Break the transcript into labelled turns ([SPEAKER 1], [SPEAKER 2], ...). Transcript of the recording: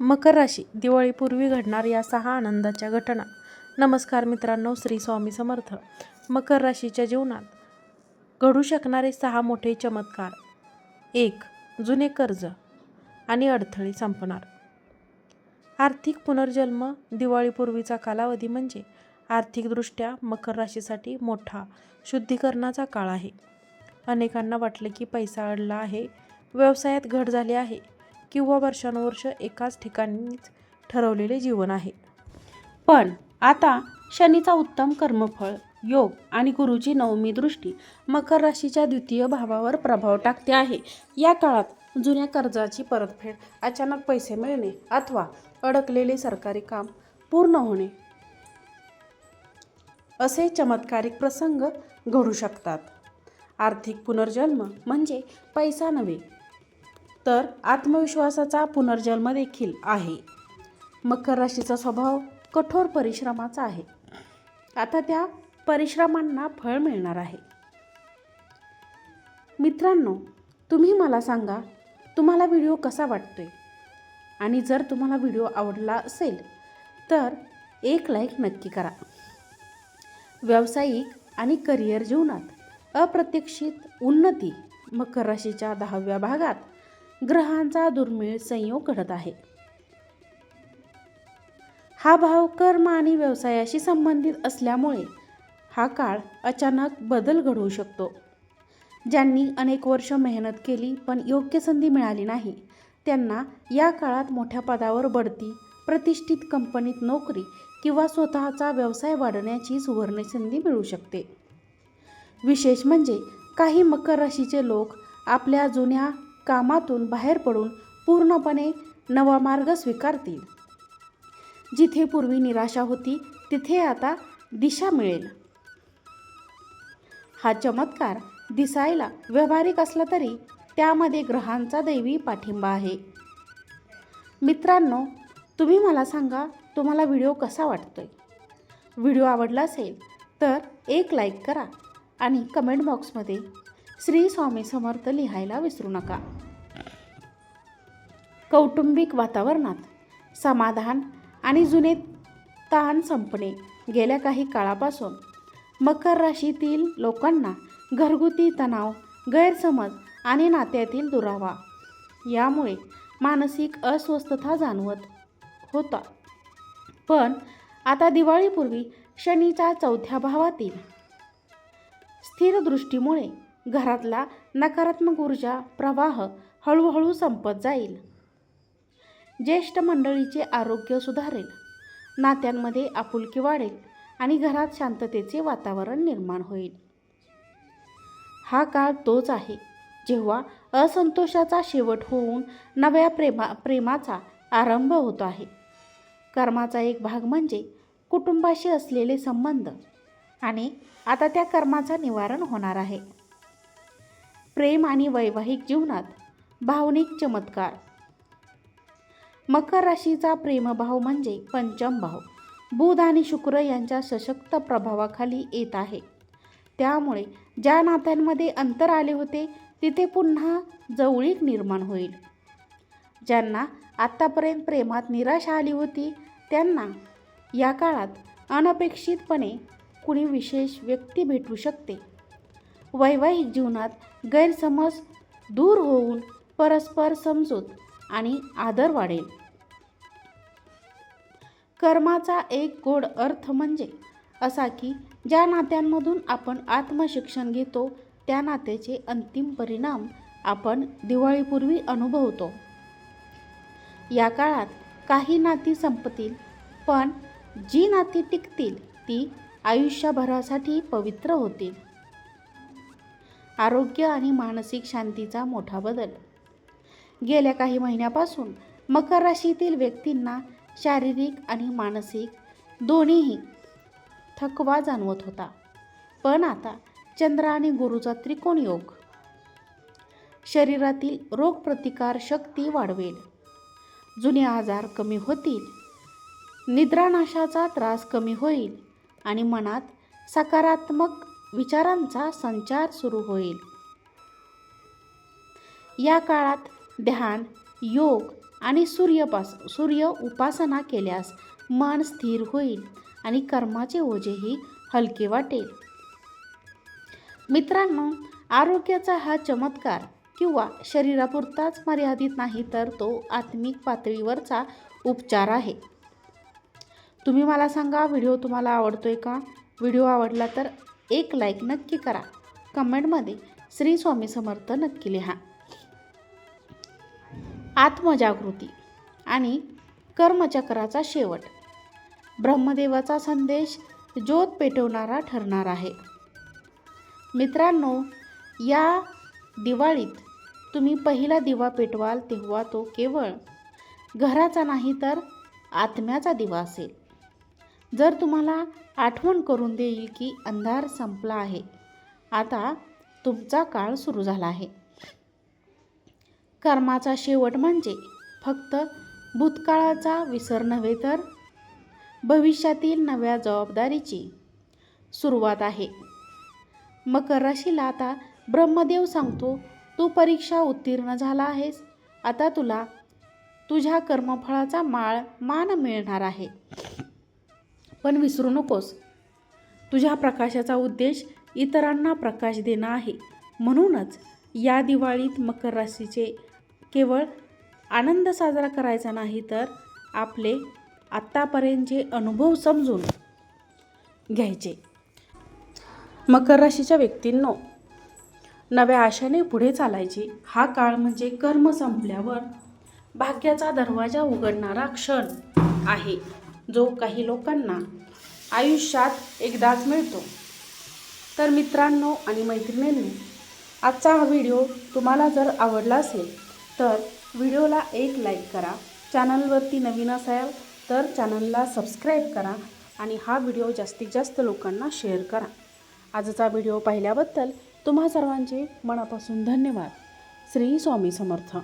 [SPEAKER 1] मकर राशी दिवाळीपूर्वी घडणार या सहा आनंदाच्या घटना. नमस्कार मित्रांनो श्री स्वामी समर्थ. मकर राशीच्या जीवनात घडू शकणारे सहा मोठे चमत्कार. एक जुने कर्ज आणि अडथळे संपणार. आर्थिक पुनर्जन्म दिवाळीपूर्वीचा कालावधी म्हणजे आर्थिकदृष्ट्या मकर राशीसाठी मोठा शुद्धीकरणाचा काळ आहे. अनेकांना वाटले की पैसा अडला आहे व्यवसायात घट झाली आहे किंवा वर्षानुवर्ष एकाच ठिकाणीच ठरवलेले जीवन आहे.
[SPEAKER 2] पण आता शनीचा उत्तम कर्मफळ योग आणि गुरुची नवमी दृष्टी मकर राशीच्या द्वितीय भावावर प्रभाव टाकते आहे. या काळात जुन्या कर्जाची परतफेड अचानक पैसे मिळणे अथवा अडकलेले सरकारी काम पूर्ण होणे असे चमत्कारिक प्रसंग घडू शकतात. आर्थिक पुनर्जन्म म्हणजे पैसा नव्हे तर आत्मविश्वासाचा पुनर्जन्म देखील आहे. मकर राशीचा स्वभाव कठोर परिश्रमाचा आहे. आता त्या परिश्रमांना फळ मिळणार आहे. मित्रांनो तुम्ही मला सांगा तुम्हाला व्हिडिओ कसा वाटतोय? आणि जर तुम्हाला व्हिडिओ आवडला असेल तर एक लाईक नक्की करा. व्यावसायिक आणि करिअर जीवनात अप्रत्यक्षित उन्नती मकर राशीच्या दहाव्या भागात ग्रहांचा दुर्मिळ संयोग घडत आहे. हा भाव कर्म आणि व्यवसायाशी संबंधित असल्यामुळे हा काळ अचानक बदल घडवू शकतो. ज्यांनी अनेक वर्ष मेहनत केली पण योग्य संधी मिळाली नाही त्यांना या काळात मोठ्या पदावर बढती प्रतिष्ठित कंपनीत नोकरी किंवा स्वतःचा व्यवसाय वाढवण्याची सुवर्ण संधी मिळू शकते. विशेष म्हणजे काही मकर राशीचे लोक आपल्या जुन्या कामातून बाहेर पडून पूर्णपणे नवा मार्ग स्वीकारतील. जिथे पूर्वी निराशा होती तिथे आता दिशा मिळेल. हा चमत्कार दिसायला व्यावहारिक असला तरी त्यामध्ये ग्रहांचा दैवी पाठिंबा आहे. मित्रांनो तुम्ही मला सांगा तुम्हाला व्हिडिओ कसा वाटतोय? व्हिडिओ आवडला असेल तर एक लाईक करा आणि कमेंट बॉक्समध्ये श्री स्वामी समर्थ लिहायला विसरू नका. कौटुंबिक वातावरणात समाधान आणि जुने ताण संपणे. गेल्या काही काळापासून मकर राशीतील लोकांना घरगुती तणाव गैरसमज आणि नात्यातील दुरावा यामुळे मानसिक अस्वस्थता जाणवत होता. पण आता दिवाळीपूर्वी शनीच्या चौथ्या भावातील स्थिर दृष्टीमुळे घरातला नकारात्मक ऊर्जा प्रवाह हळूहळू संपत जाईल. ज्येष्ठ मंडळीचे आरोग्य सुधारेल. नात्यांमध्ये आपुलकी वाढेल आणि घरात शांततेचे वातावरण निर्माण होईल. हा काळ तोच आहे जेव्हा असंतोषाचा शेवट होऊन नव्या प्रेमा प्रेमाचा आरंभ होतो आहे. कर्माचा एक भाग म्हणजे कुटुंबाशी असलेले संबंध आणि आता त्या कर्माचा निवारण होणार आहे. प्रेम आणि वैवाहिक जीवनात भावनिक चमत्कार. मकर राशीचा प्रेमभाव म्हणजे पंचम भाव बुध आणि शुक्र यांच्या सशक्त प्रभावाखाली येत आहे. त्यामुळे ज्या नात्यांमध्ये अंतर आले होते तिथे पुन्हा जवळीक निर्माण होईल. ज्यांना आत्तापर्यंत प्रेमात निराशा आली होती त्यांना या काळात अनपेक्षितपणे कुणी विशेष व्यक्ती भेटू शकते. वैवाहिक जीवनात गैरसमज दूर होऊन परस्पर समजूत आणि आदर वाढेल. कर्माचा एक गोड अर्थ म्हणजे असा की ज्या नात्यांमधून आपण आत्मशिक्षण घेतो त्या नात्याचे अंतिम परिणाम आपण दिवाळीपूर्वी अनुभवतो. या काळात काही नाती संपतील पण जी नाती टिकतील ती आयुष्यभरासाठी पवित्र होतील. आरोग्य आणि मानसिक शांतीचा मोठा बदल. गेल्या काही महिन्यापासून मकर राशीतील व्यक्तींना शारीरिक आणि मानसिक दोन्हीही थकवा जाणवत होता. पण आता चंद्र आणि गुरुचा त्रिकोण योग. शरीरातील रोगप्रतिकार शक्ती वाढवेल. जुने आजार कमी होतील. निद्रानाशाचा त्रास कमी होईल आणि मनात सकारात्मक विचारांचा संचार सुरू होईल. या काळात ध्यान योग आणि सूर्यपास सूर्य उपासना केल्यास मन स्थिर होईल आणि कर्माचे ओझेही हलके वाटेल. मित्रांनो आरोग्याचा हा चमत्कार किंवा शरीरापुरताच मर्यादित नाही तर तो आत्मिक पातळीवरचा उपचार आहे. तुम्ही मला सांगा व्हिडिओ तुम्हाला आवडतोय का? व्हिडिओ आवडला तर एक लाईक नक्की करा. कमेंटमध्ये श्री स्वामी समर्थ नक्की लिहा. आत्मजागृती आणि कर्मचक्राचा शेवट. ब्रह्मदेवाचा संदेश ज्योत पेटवणारा ठरणार आहे. मित्रांनो या दिवाळीत तुम्ही पहिला दिवा पेटवाल तेव्हा तो केवळ घराचा नाही तर आत्म्याचा दिवा असेल. जर तुम्हाला आठवण करून देईल की अंधार संपला आहे आता तुमचा काळ सुरू झाला आहे. कर्माचा शेवट म्हणजे फक्त भूतकाळाचा विसर नव्हे तर भविष्यातील नव्या जबाबदारीची सुरुवात आहे. मकर राशीला आता ब्रह्मदेव सांगतो तू परीक्षा उत्तीर्ण झाला आहेस. आता तुला तुझ्या कर्मफळाचा माळ मान मिळणार आहे. पण विसरू नकोस. तुझ्या प्रकाशाचा उद्देश इतरांना प्रकाश देणं आहे. म्हणूनच या दिवाळीत मकर राशीचे केवळ आनंद साजरा करायचा नाही तर आपले आत्तापर्यंतचे अनुभव समजून घ्यायचे. मकर राशीच्या व्यक्तींनो नव्या आशेने पुढे चालायचे. हा काळ म्हणजे कर्म संपल्यावर भाग्याचा दरवाजा उघडणारा क्षण आहे. जो काही लोकांना आयुष्यात एकदाच मिळतो. तर मित्रांनो आणि मैत्रिणींनी आजचा हा व्हिडिओ तुम्हाला जर आवडला असेल तर व्हिडिओला एक लाईक करा. चॅनलवरती नवीन असाल तर चॅनलला सबस्क्राईब करा आणि हा व्हिडिओ जास्तीत जास्त लोकांना शेअर करा. आजचा व्हिडिओ पाहिल्याबद्दल तुम्हा सर्वांचे मनापासून धन्यवाद. श्री स्वामी समर्थ.